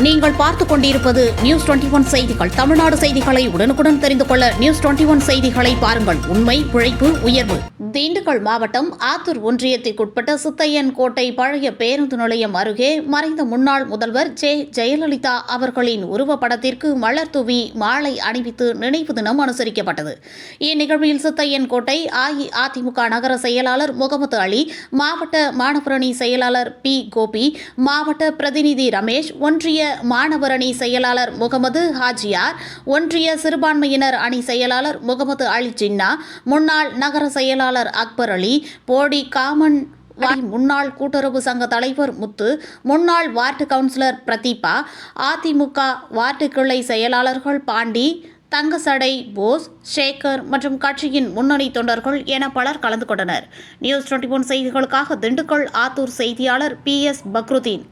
நீங்கள் பார்த்துக் கொண்டிருப்பது நியூஸ் டுவெண்டி ஒன் செய்திகள். தமிழ்நாடு செய்திகளை உடனுக்குடன் தெரிந்து கொள்ள நியூஸ் டுவெண்டி ஒன் செய்திகளை பாருங்கள். உண்மை உழைப்பு உயர்வு. திண்டுக்கல் மாவட்டம் ஆத்தூர் ஒன்றியத்திற்குட்பட்ட சித்தையன் கோட்டை பழைய பேருந்து நிலையம் அருகே மறைந்த முன்னாள் முதல்வர் ஜே. ஜெயலலிதா அவர்களின் உருவப்படத்திற்கு மலர் தூவி மாலை அணிவித்து நினைவு தினம் அனுசரிக்கப்பட்டது. இந்நிகழ்வில் சித்தையன் கோட்டை அஇஅதிமுக நகர செயலாளர் முகமது அலி மாவட்ட மாணவரணி செயலாளர் பி. கோபி மாவட்ட பிரதிநிதி ரமேஷ் ஒன்றிய மாணவரணி செயலாளர் முகமது ஹாஜியார் ஒன்றிய சிறுபான்மையினர் அணி செயலாளர் முகமது அலி ஜின்னா முன்னாள் நகர செயலாளர் அக்பர் அலி போடி காமன் முன்னாள் கூட்டுறவு சங்க தலைவர் முத்து முன்னாள் ward councillor Prathiba AIADMK ward கிளை செயலாளர்கள் பாண்டி தங்கசடை போஸ் சேகர் மற்றும் கட்சியின் முன்னணி தொண்டர்கள் என பலர் கலந்து கொண்டனர். நியூஸ் டுவெண்ட்டி ஒன் செய்திகளுக்காக திண்டுக்கல் ஆத்தூர் செய்தியாளர் பி எஸ் பக்ருதீன்.